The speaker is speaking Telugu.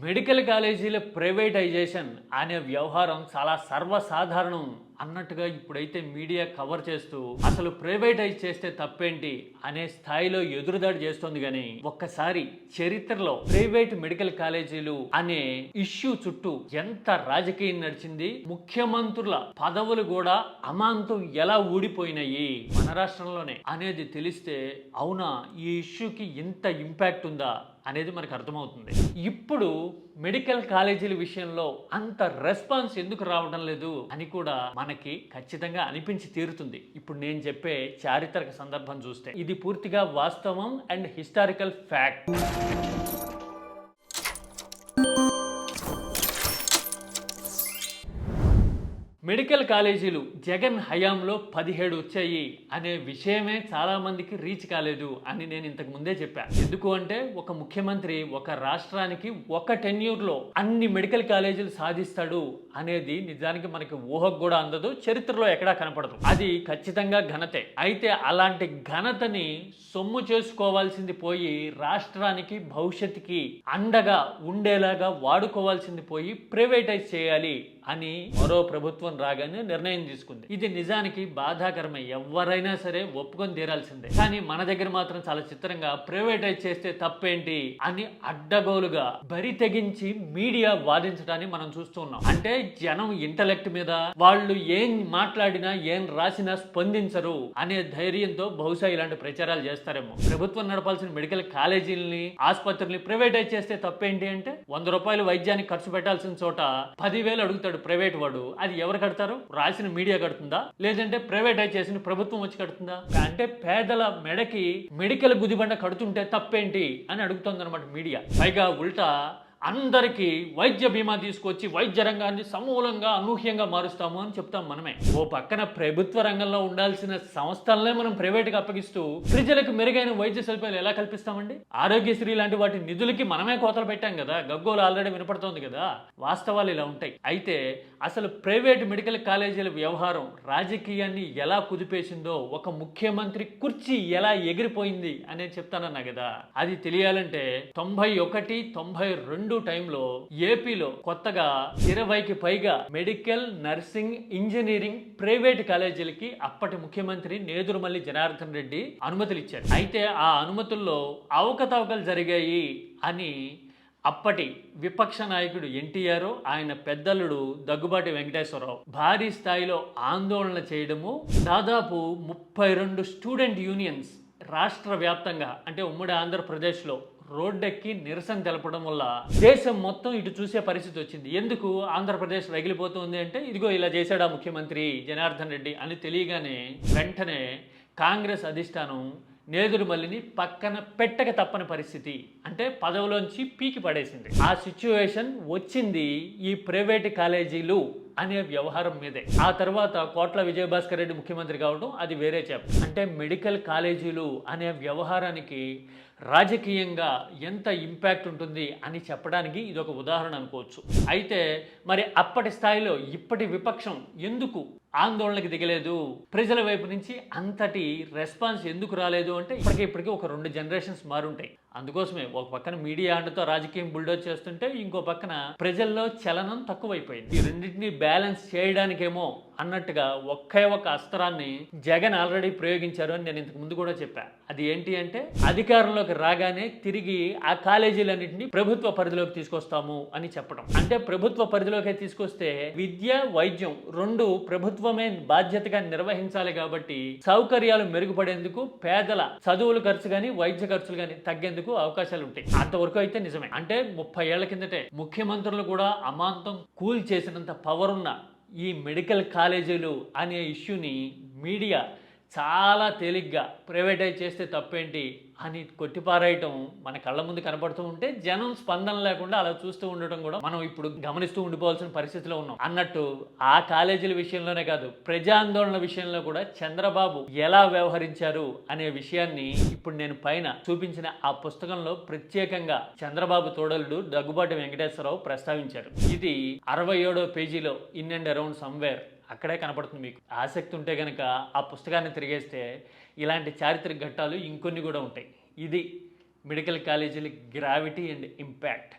మెడికల్ కాలేజీల ప్రైవేటైజేషన్ అనే వ్యవహారం చాలా సర్వసాధారణం అన్నట్టుగా ఇప్పుడైతే మీడియా కవర్ చేస్తూ అసలు ప్రైవేటైజ్ చేస్తే తప్పేంటి అనే స్థాయిలో ఎదురుదాడి చేస్తోంది కానీ ఒక్కసారి చరిత్రలో ప్రైవేట్ మెడికల్ కాలేజీలు అనే ఇష్యూ చుట్టూ ఎంత రాజకీయం నడిచింది ముఖ్యమంత్రుల పదవులు కూడా అమాంతం ఎలా ఊడిపోయినాయి మన రాష్ట్రంలోనే అనేది తెలిస్తే అవునా ఈ ఇష్యూకి ఇంత ఇంపాక్ట్ ఉందా? అనేది మనకు అర్థమవుతుంది. ఇప్పుడు మెడికల్ కాలేజీల విషయంలో అంత రెస్పాన్స్ ఎందుకు రావడం లేదు అని కూడా మనకి ఖచ్చితంగా అనిపించి తీరుతుంది. ఇప్పుడు నేను చెప్పే చారిత్రక సందర్భం చూస్తే ఇది పూర్తిగా వాస్తవం అండ్ హిస్టారికల్ ఫ్యాక్ట్. మెడికల్ కాలేజీలు జగన్ హయాంలో పదిహేడు వచ్చాయి అనే విషయమే చాలామందికి రీచ్ కాలేదు అని నేను ఇంతకు ముందే చెప్పాను ఎందుకు అంటే ఒక ముఖ్యమంత్రి ఒక రాష్ట్రానికి ఒక టెన్యూర్లో అన్ని మెడికల్ కాలేజీలు సాధిస్తాడు అనేది నిజానికి మనకి ఊహకు కూడా అందదు చరిత్రలో ఎక్కడా కనపడదు. అది ఖచ్చితంగా ఘనతే. అయితే అలాంటి ఘనతని సొమ్ము చేసుకోవాల్సింది పోయి రాష్ట్రానికి భవిష్యత్తుకి అండగా ఉండేలాగా వాడుకోవాల్సింది పోయి ప్రైవేటైజ్ చేయాలి అని మరో ప్రభుత్వం రాగానే నిర్ణయం తీసుకుంది. ఇది నిజానికి బాధాకరమే. ఎవరైనా సరే ఒప్పుకొని తీరాల్సిందే. కానీ మన దగ్గర మాత్రం చాలా చిత్రంగా ప్రైవేటైజ్ చేస్తే తప్పేంటి అని అడ్డగోలుగా బరి తెగించి మీడియా వాదించడాన్ని మనం చూస్తున్నాం అంటే జనం ఇంటలెక్ట్ మీద వాళ్ళు ఏం మాట్లాడినా ఏం రాసినా స్పందించరు అనే ధైర్యంతో బహుశా ఇలాంటి ప్రచారాలు చేస్తారేమో. ప్రభుత్వం నడపాల్సిన మెడికల్ కాలేజీలని ఆసుపత్రుల్ని ప్రైవేటైజ్ చేస్తే తప్పేంటి అంటే వంద రూపాయలు వైద్యానికి ఖర్చు పెట్టాల్సిన చోట పదివేలు అడుగుతాడు ప్రైవేట్ వాడు అది ఎవరు కడతారు? రాసిన మీడియా కడుతుందా? లేదంటే ప్రైవేటైజ్ చేసిన ప్రభుత్వం వచ్చి కడుతుందా? అంటే పేదల మెడకి మెడికల్ గుదిబండ కడుతుంటే తప్పేంటి అని అడుగుతుంది అనమాట మీడియా. పైగా ఉల్టా అందరికీ వైద్య బీమా తీసుకొచ్చి వైద్య రంగాన్ని సమూలంగా అనూహ్యంగా మారుస్తాము అని చెప్తాం మనమే. ఓ పక్కన ప్రభుత్వ రంగంలో ఉండాల్సిన సంస్థలనే మనం ప్రైవేట్గా అప్పగిస్తూ ప్రజలకు మెరుగైన వైద్య సదుపాయాలు ఎలా కల్పిస్తామండి? ఆరోగ్యశ్రీ లాంటి వాటి నిధులకి మనమే కోతలు పెట్టాం కదా. గగ్గోలు ఆల్రెడీ వినపడుతోంది కదా. వాస్తవాలు ఇలా ఉంటాయి. అయితే అసలు ప్రైవేట్ మెడికల్ కాలేజీల వ్యవహారం రాజకీయాన్ని ఎలా కుదిపేసిందో ఒక ముఖ్యమంత్రి కుర్చీ ఎలా ఎగిరిపోయింది అనేది చెప్తానన్నా కదా. అది తెలియాలంటే తొంభై ఒకటి తొంభై రెండు టైంలో ఏపీలో కొత్తగా ఇరవైకి పైగా మెడికల్ నర్సింగ్ ఇంజనీరింగ్ ప్రైవేట్ కాలేజీలకి అప్పటి ముఖ్యమంత్రి నేదురుమల్లి జనార్దన్ రెడ్డి అనుమతులు ఇచ్చారు అయితే ఆ అనుమతుల్లో అవకతవకలు జరిగాయి అని అప్పటి విపక్ష నాయకుడు ఎన్టీఆర్ ఆయన పెద్దల్లుడు దగ్గుబాటి వెంకటేశ్వరరావు భారీ స్థాయిలో ఆందోళన చేయడము దాదాపు ముప్పై రెండు స్టూడెంట్ యూనియన్స్ రాష్ట్ర వ్యాప్తంగా అంటే ఉమ్మడి ఆంధ్రప్రదేశ్లో రోడ్డెక్కి నిరసన తెలపడం వల్ల దేశం మొత్తం ఇటు చూసే పరిస్థితి వచ్చింది. ఎందుకు? ఆంధ్రప్రదేశ్ రగిలిపోతుంది అంటే ఇదిగో ఇలా చేశాడా ముఖ్యమంత్రి జనార్దన్ రెడ్డి అని తెలియగానే వెంటనే కాంగ్రెస్ అధిష్టానం నేదురుమల్లిని పక్కన పెట్టక తప్పని పరిస్థితి. అంటే పదవిలోంచి పీకి పడేసింది. ఆ సిచ్యువేషన్ వచ్చింది ఈ ప్రైవేట్ కాలేజీలు. అనే వ్యవహారం మీదే. ఆ తర్వాత కోట్ల విజయభాస్కర్ రెడ్డి ముఖ్యమంత్రి కావడం అది వేరే చెప్ప అంటే మెడికల్ కాలేజీలు అనే వ్యవహారానికి రాజకీయంగా ఎంత ఇంపాక్ట్ ఉంటుంది అని చెప్పడానికి ఇది ఒక ఉదాహరణ అనుకోవచ్చు. అయితే మరి అప్పటి స్థాయిలో ఇప్పటి విపక్షం ఎందుకు ఆందోళనకి దిగలేదు? ప్రజల వైపు నుంచి అంతటి రెస్పాన్స్ ఎందుకు రాలేదు? అంటే ఇప్పటికే ఇప్పటికీ ఒక రెండు జనరేషన్స్ మారుంటాయి. అందుకోసమే ఒక పక్కన మీడియా అండతో రాజకీయం బుల్డోజ్ చేస్తుంటే ఇంకో పక్కన ప్రజల్లో చలనం తక్కువైపోయింది. ఈ రెండింటిని బ్యాలెన్స్ చేయడానికేమో అన్నట్టుగా ఒకే ఒక అస్త్రాన్ని జగన్ ఆల్రెడీ ప్రయోగించారు అని నేను ఇంతకు ముందు కూడా చెప్పాను అది ఏంటి అంటే అధికారంలోకి రాగానే తిరిగి ఆ కాలేజీలన్నింటినీ ప్రభుత్వ పరిధిలోకి తీసుకొస్తాము అని చెప్పడం. అంటే ప్రభుత్వ పరిధిలోకి తీసుకొస్తే విద్య వైద్యం రెండు ప్రభుత్వమే బాధ్యతగా నిర్వహించాలి కాబట్టి సౌకర్యాలు మెరుగుపడేందుకు పేదల చదువుల ఖర్చు కానీ వైద్య ఖర్చులు కానీ తగ్గేందుకు అవకాశాలు ఉంటాయి అంతవరకు అయితే నిజమే. అంటే ముప్పై ఏళ్ళ కిందటే ముఖ్యమంత్రులు కూడా అమాంతం కూల్ చేసినంత పవర్ ఉన్న ఈ మెడికల్ కాలేజీలు అనే ఇష్యూని మీడియా చాలా తేలిగ్గా ప్రైవేటైజ్ చేస్తే తప్పేంటి అని కొట్టిపారేయటం మన కళ్ళ ముందు కనపడుతూ ఉంటే జనం స్పందన లేకుండా అలా చూస్తూ ఉండటం కూడా మనం ఇప్పుడు గమనిస్తూ ఉండిపోవాల్సిన పరిస్థితిలో ఉన్నాం. అన్నట్టు ఆ కాలేజీల విషయంలోనే కాదు ప్రజాందోళన విషయంలో కూడా చంద్రబాబు ఎలా వ్యవహరించారు అనే విషయాన్ని ఇప్పుడు నేను పైన చూపించిన ఆ పుస్తకంలో ప్రత్యేకంగా చంద్రబాబు తోడలుడు దగ్గుబాటి వెంకటేశ్వరరావు ప్రస్తావించారు. ఇది అరవై ఏడో పేజీలో ఇన్ అండ్ అరౌండ్ సమ్వేర్ అక్కడే కనపడుతుంది మీకు. ఆసక్తి ఉంటే కనుక ఆ పుస్తకాన్ని తిరిగేస్తే ఇలాంటి చారిత్రక ఘట్టాలు ఇంకొన్ని కూడా ఉంటాయి. ఇది మెడికల్ కాలేజీల గ్రావిటీ అండ్ ఇంపాక్ట్.